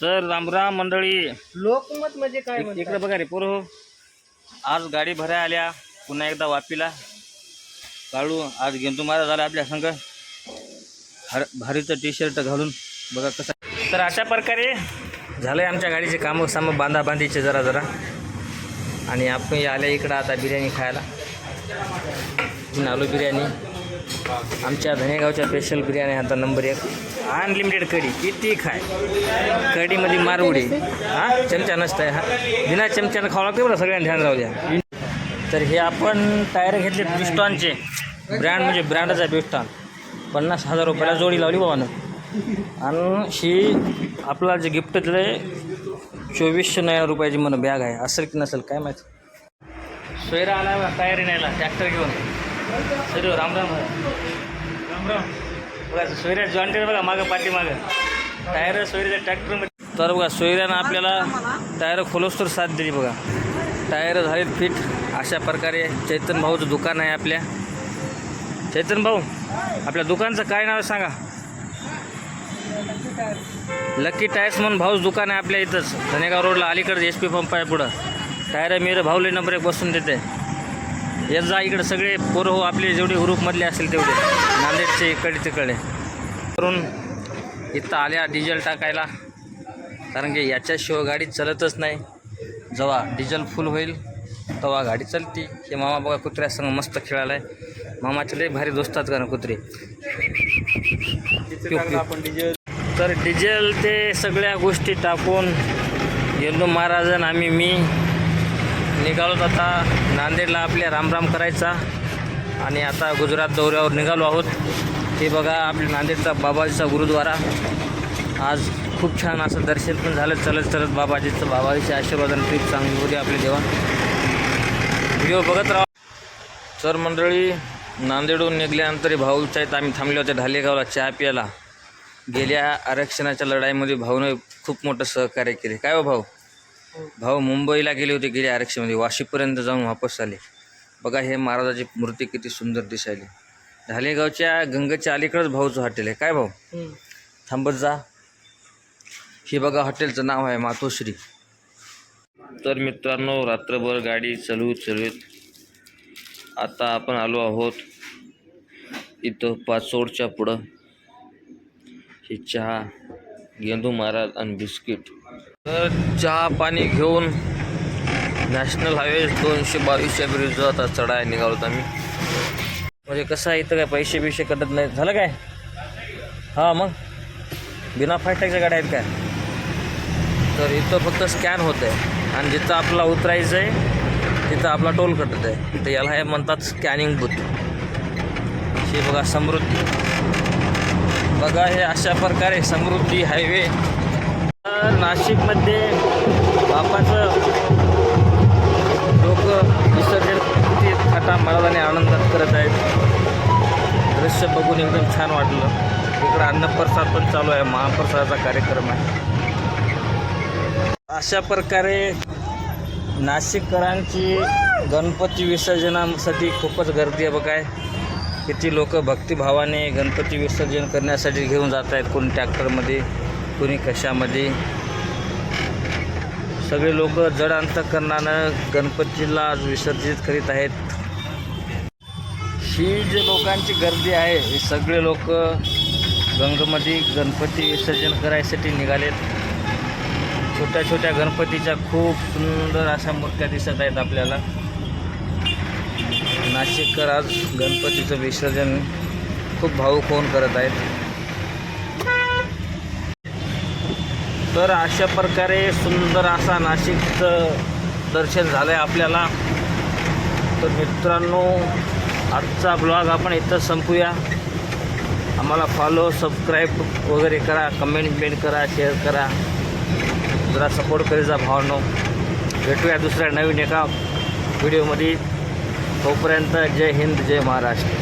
तर रामराम मंडळी. लोकमत म्हणजे काय? इकडे बघा रे पोरं. आज गाडी भराय आल्या पुन्हा एकदा वापीला. काढू आज गेंतू महाराज झाला आपल्या संघ. हर भारीचं टी शर्ट घालून बघा कसं तर अशा प्रकारे झालं आहे आमच्या गाडीचे कामं. सामं बांधा बांधीचे जरा जरा. आणि आपण आल्या इकडं आता बिर्याणी खायला. आलू बिर्याणी. आमच्या धनेगावच्या स्पेशल बिर्याणी आता नंबर एक. अनलिमिटेड कढी. किती खाय? कढीमध्ये मारवडी. हा? चमचा नसतंय हा. बिना चमच्यानं खावं लागते बरं सगळ्यांना ध्यान राहू द्या. तर हे आपण टायर घेतले बिस्टॉनचे ब्रँड म्हणजे ब्रँडच आहे बिस्टॉन पन्नास हजार रुपयाला जोडी लावली बाबानं आणि ही आपला जे गिफ्ट दिलं आहे चोवीसशे नव्या रुपयाची म्हणून बॅग आहे. असेल की नसेल काय माहिती. सोयरा आला तयारी न्यायला. ट्रॅक्टर घेऊन. सर राम राम. राम राम बघा सोयऱ्या जॉईंटेड बघा मागं पाठी मागं टायर सोयऱ्याच्या ट्रॅक्टरमध्ये तर बघा सोयऱ्यानं आपल्याला टायर खोलोस्तर साथ दिली बघा. टायर झालेत फिट अशा प्रकारे चैतन भाऊचं दुकान आहे आपल्या. चैतन भाऊ आपल्या दुकानचं काय नाव आहे सांगा? लकी टायर्स म्हणून भाऊच दुकान आहे आपल्या इथंच. धनेगाव रोडला अलीकडे एस पी पंप आहे पुढं. टायर मिरं भाऊले नंबर एक बसून देते. येत जा इकडे सगळे पोरं हो आपले जेवढे ग्रुपमधले असतील तेवढे. नांदेडचे इकडे तिकडे. करून इथं आल्या डिझेल टाकायला. कारण की याच्याशिवाय गाडी चालतच नाही. जेव्हा डिझेल फुल होईल तेव्हा गाडी चालती. हे मामा बघा कुत्र्यासंग मस्त खेळायला आहे. मामाचे लय भारी दोस्तात का ना कुत्रे. तर डिझेल ते सगळ्या गोष्टी टाकून येंदू महाराजन आम्ही मी निघालोत आता. नांदेडला आपल्या रामराम करायचा. आणि आता गुजरात दौऱ्यावर निघालो आहोत. हे बघा आपल्या नांदेडचा बाबाजीचा गुरुद्वारा. आज खूप छान असं दर्शन पण झालं. चलत चलत बाबाजीचं बाबाजीच्या आशीर्वादाने ट्रीप चांगली होती आपली देवा. व्हिडिओ बघत राहा. तर मंडळी नांदेडहून निघाल्यानंतर भाऊच्या इथं आम्ही थांबले होते ढालेगावला चहा प्यायला. गेल्या आरक्षणाच्या लढाईमध्ये भाऊने खूप मोठं सहकार्य केले. काय हो भाऊ? भाऊ मुंबईला गेले होते गेल्या आरक्षणामध्ये वाशीपर्यंत जाऊन वापस आले. बघा हे महाराजाची मूर्ती किती सुंदर दिसायली. ढालेगावच्या गंगेच्या अलीकडंच भाऊचं हॉटेल आहे. काय भाऊ? थांबत जा. हे बघा हॉटेलचं नाव आहे मातोश्री. तर मित्रांनो रात्रभर गाडी चालवत चालवत आता आपण आलो आहोत इथं पाचोडच्या पुढं. हे चहा गेंदू महाराज आणि बिस्किट. तर चहा पाणी घेऊन नॅशनल हायवे दोनशे बावीसच्या ब्रिजवर आता चढाय निघालोत आम्ही. म्हणजे कसं आहे इथं काय पैसे बिशे कटत नाही झालं काय? हां मग? बिना फास्टॅगच्या गाड्या आहेत काय? तर इथं फक्त स्कॅन होतं आहे. आणि जिथं आपला उतरायचं आहे तिथं आपला टोल कटत आहे. तर याला हे म्हणतात स्कॅनिंग बूथ. हे बघा समृद्धी. बघा हे अशा प्रकारे समृद्धी हायवे तर नाशिकमध्ये बापाचं लोक विसर्जन किती थाटा महाराजाने आनंदात करत आहेत. दृश्य बघून एकदम छान वाटलं. इकडं अन्नप्रसाद पण चालू आहे. महाप्रसादाचा कार्यक्रम आहे. अशा प्रकारे नाशिककरांची गणपती विसर्जनासाठी खूपच गर्दी आहे बघाय. किती लोक भक्तिभावाने गणपती विसर्जन करण्यासाठी घेऊन जात आहेत कोणी ट्रॅक्टरमध्ये. कुणी कशामध्ये? सगळे लोक जड अंतकरणानं गणपतीला आज विसर्जित करीत आहेत. ही जे लोकांची गर्दी आहे हे सगळे लोक गंगमध्ये गणपती विसर्जन करायसाठी निघालेत. छोट्या छोट्या गणपतीच्या खूप सुंदर अशा मूर्त्या दिसत आहेत आपल्याला. नाशिककर आज गणपतीचं विसर्जन खूप भाऊक होऊन करत आहेत. तर अशा प्रकारे सुंदर असा नाशिकचं दर्शन झालं आहे आपल्याला. तर मित्रांनो आजचा ब्लॉग आपण इथं संपूया. आम्हाला फॉलो सबस्क्राईब वगैरे करा कमेंट बिमेंट करा शेअर करा. जरा सपोर्ट करीत जा भावनो. भेटूया दुसऱ्या नवीन एका व्हिडिओमध्ये तोपर्यंत जय हिंद जय महाराष्ट्र.